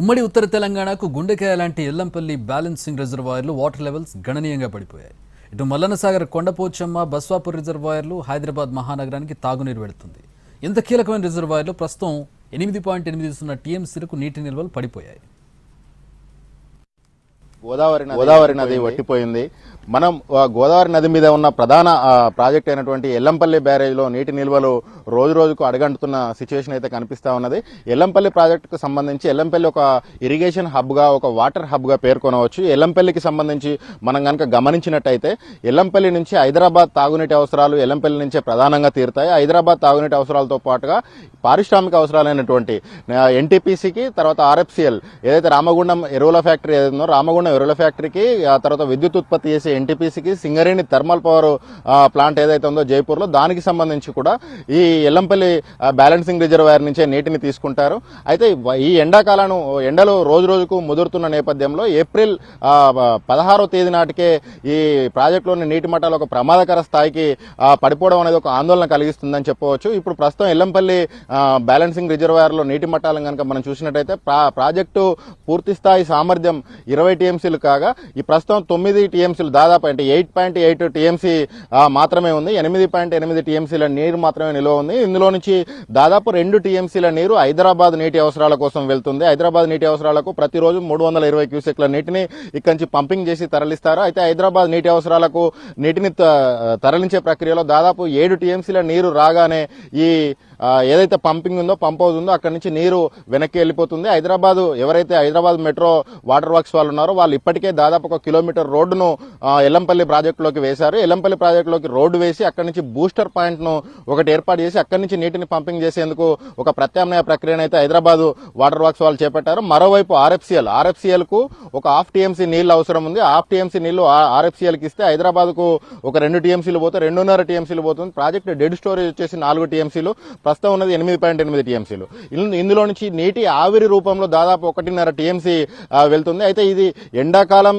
ఉమ్మడి ఉత్తర తెలంగాణకు గుండెకాయ లాంటి ఎల్లంపల్లి బ్యాలెన్సింగ్ రిజర్వాయర్లు వాటర్ లెవెల్స్ గణనీయంగా పడిపోయాయి. ఇటు మల్లనసాగర్ కొండపోచమ్మ బస్వాపూర్ రిజర్వాయర్లు హైదరాబాద్ మహానగరానికి తాగునీరు పెడుతుంది ఇంత కీలకమైన రిజర్వాయర్లు ప్రస్తుతం ఎనిమిది పాయింట్ ఎనిమిది సున్నా టీఎంసీలకు నీటి నిల్వలు పడిపోయాయి. గోదావరి నది గోదావరి నది వట్టిపోయింది మనం గోదావరి నది మీద ఉన్న ప్రధాన ప్రాజెక్ట్ అయినటువంటి ఎల్లంపల్లి బ్యారేజ్లో నీటి నిల్వలు రోజు రోజుకు అడగంటున్న సిచ్యువేషన్ అయితే కనిపిస్తా ఉన్నది. ఎల్లంపల్లి ప్రాజెక్టుకు సంబంధించి ఎల్లంపల్లి ఒక ఇరిగేషన్ హబ్గా ఒక వాటర్ హబ్గా పేర్కొనవచ్చు. ఎల్లంపల్లికి సంబంధించి మనం కనుక గమనించినట్టయితే ఎల్లంపల్లి నుంచి హైదరాబాద్ తాగునీటి అవసరాలు ఎల్లంపల్లి నుంచే ప్రధానంగా తీరుతాయి. హైదరాబాద్ తాగునీటి అవసరాలతో పాటుగా పారిశ్రామిక అవసరాలైనటువంటి ఎన్టీపీసీకి తర్వాత ఆర్ఎఫ్సిఎల్ ఏదైతే రామగుండం ఎరువుల ఫ్యాక్టరీ ఏదైతుందో రామగుండం ఎరువుల ఫ్యాక్టరీకి ఆ తర్వాత విద్యుత్ ఉత్పత్తి చేసే ఎన్టీపీసీకి సింగరేణి థర్మల్ పవర్ ప్లాంట్ ఏదైతే ఉందో జైపూర్లో దానికి సంబంధించి కూడా ఈ ఎల్లంపల్లి బ్యాలెన్సింగ్ రిజర్వాయర్ నుంచే నీటిని తీసుకుంటారు. అయితే ఈ ఎండాకాలం ఎండలు రోజు రోజుకు ముదురుతున్న నేపథ్యంలో ఏప్రిల్ పదహారో తేదీ నాటికే ఈ ప్రాజెక్టులోని నీటి మట్టాలు ఒక ప్రమాదకర స్థాయికి పడిపోవడం అనేది ఒక ఆందోళన కలిగిస్తుందని చెప్పవచ్చు. ఇప్పుడు ప్రస్తుతం ఎల్లంపల్లి బ్యాలెన్సింగ్ రిజర్వాయర్లో నీటి మట్టాలను కనుక మనం చూసినట్టయితే ప్రా- ప్రాజెక్టు పూర్తి స్థాయి సామర్థ్యం ఇరవై టీఎంసీలు కాగా ఈ ప్రస్తుతం తొమ్మిది టీఎంసీలు దాదాపు అంటే ఎయిట్ పాయింట్ ఎయిట్ టీఎంసీ మాత్రమే ఉంది. ఎనిమిది పాయింట్ ఎనిమిది టీఎంసీల నీరు మాత్రమే నిల్వ ఉంది. ఇందులో నుంచి దాదాపు రెండు టీఎంసీల నీరు హైదరాబాద్ నీటి అవసరాల కోసం వెళ్తుంది. హైదరాబాద్ నీటి అవసరాలకు ప్రతిరోజు మూడు వందల ఇరవై క్యూసెక్ల నీటిని ఇక్కడి నుంచి పంపింగ్ చేసి తరలిస్తారు. అయితే హైదరాబాద్ నీటి అవసరాలకు నీటిని త- తరలించే ప్రక్రియలో దాదాపు ఏడు టీఎంసీల నీరు రాగానే ఈ ఏదైతే పంపింగ్ ఉందో పంప్ హౌస్ ఉందో అక్కడి నుంచి నీరు వెనక్కి వెళ్ళిపోతుంది. హైదరాబాద్ ఎవరైతే హైదరాబాద్ మెట్రో వాటర్ వర్క్స్ వాళ్ళు ఉన్నారో వాళ్ళు ఇప్పటికే దాదాపు ఒక కిలోమీటర్ రోడ్డును ఎల్లంపల్లి ప్రాజెక్టులోకి వేశారు. ఎల్లంపల్లి ప్రాజెక్టులోకి రోడ్డు వేసి అక్కడి నుంచి బూస్టర్ పాయింట్ను ఒకటి ఏర్పాటు చేసి అక్కడి నుంచి నీటిని పంపింగ్ చేసేందుకు ఒక ప్రత్యామ్నాయ ప్రక్రియను అయితే హైదరాబాద్ వాటర్ వర్క్స్ వాళ్ళు చేపట్టారు. మరోవైపు ఆర్ఎఫ్సిఎల్. ఆర్ఎఫ్సిఎల్కు ఒక హాఫ్ టీఎంసీ నీళ్ళు అవసరం ఉంది. హాఫ్ టీఎంసీ నీళ్ళు ఆర్ఎఫ్సిఎల్కి ఇస్తే హైదరాబాద్కు ఒక రెండు టీఎంసీలు పోతే రెండున్నర టీఎంసీలు పోతుంది. ప్రాజెక్ట్ డెడ్ స్టోరేజ్ వచ్చేసి నాలుగు టీఎంసీలు. ప్రస్తుతం ఉన్నది ఎనిమిది పాయింట్ ఎనిమిది టీఎంసీలు. ఇందులో నుంచి నీటి ఆవిరి రూపంలో దాదాపు ఒకటిన్నర టీఎంసీ వెళ్తుంది. అయితే ఇది ఎండాకాలం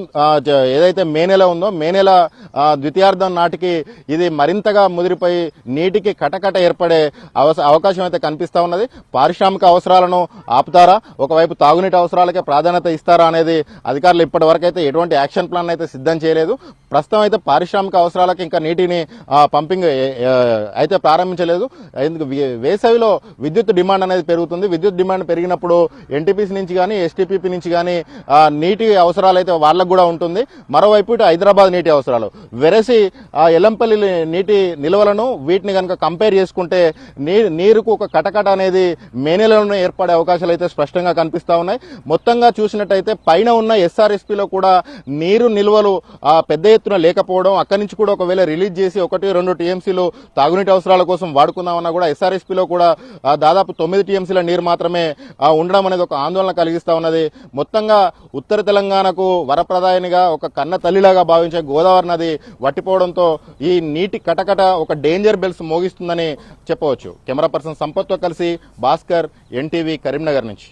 ఏదైతే మే నెల ఉందో మే నెల ద్వితీయార్థం నాటికి ఇది మరింతగా ముదిరిపోయి నీటికి కటకట ఏర్పడే అవస- అవకాశం అయితే కనిపిస్తా ఉన్నది. పారిశ్రామిక అవసరాలను ఆపుతారా? ఒకవైపు తాగునీటి అవసరాలకే ప్రాధాన్యత ఇస్తారా అనేది అధికారులు ఇప్పటి వరకు అయితే ఎటువంటి యాక్షన్ ప్లాన్ అయితే సిద్ధం చేయలేదు. ప్రస్తుతం అయితే పారిశ్రామిక అవసరాలకు ఇంకా నీటిని పంపింగ్ అయితే ప్రారంభించలేదు. ఎందుకు వేసవిలో విద్యుత్ డిమాండ్ అనేది పెరుగుతుంది. విద్యుత్ డిమాండ్ పెరిగినప్పుడు ఎన్టీపీసీ నుంచి కానీ ఎస్టీపీపీ నుంచి కానీ నీటి అవసరాలు అయితే వాళ్ళకు కూడా ఉంటుంది. మరోవైపు ఇటు హైదరాబాద్ నీటి అవసరాలు. వెరసి ఆ ఎల్లంపల్లి నీటి నిల్వలను వీటిని కనుక కంపేర్ చేసుకుంటే నీ నీరుకు ఒక కటకట అనేది మే నెలలోనే ఏర్పడే అవకాశాలు అయితే స్పష్టంగా కనిపిస్తా ఉన్నాయి. మొత్తంగా చూసినట్టయితే పైన ఉన్న ఎస్ఆర్ఎస్పీలో కూడా నీరు నిల్వలు పెద్ద ఎత్తున లేకపోవడం అక్కడి నుంచి కూడా ఒకవేళ రిలీజ్ చేసి ఒకటి రెండు టీఎంసీలు తాగునీటి అవసరాల కోసం వాడుకుందామన్నా కూడా ఎస్ఆర్ఎస్పీలో కూడా దాదాపు తొమ్మిది టీఎంసీల నీరు మాత్రమే ఉండడం అనేది ఒక ఆందోళన కలిగిస్తూ ఉన్నది. మొత్తంగా ఉత్తర తెలంగాణకు వరప్రదాయనిగా ఒక కన్న తల్లిలాగా భావించే గోదావరి నది వట్టిపోవడంతో ఈ నీటి కటకట ఒక డేంజర్ బెల్స్ మోగిస్తుందని చెప్పవచ్చు. కెమెరా పర్సన్ సంపత్తో కలిసి భాస్కర్ ఎన్టీవీ కరీంనగర్ నుంచి.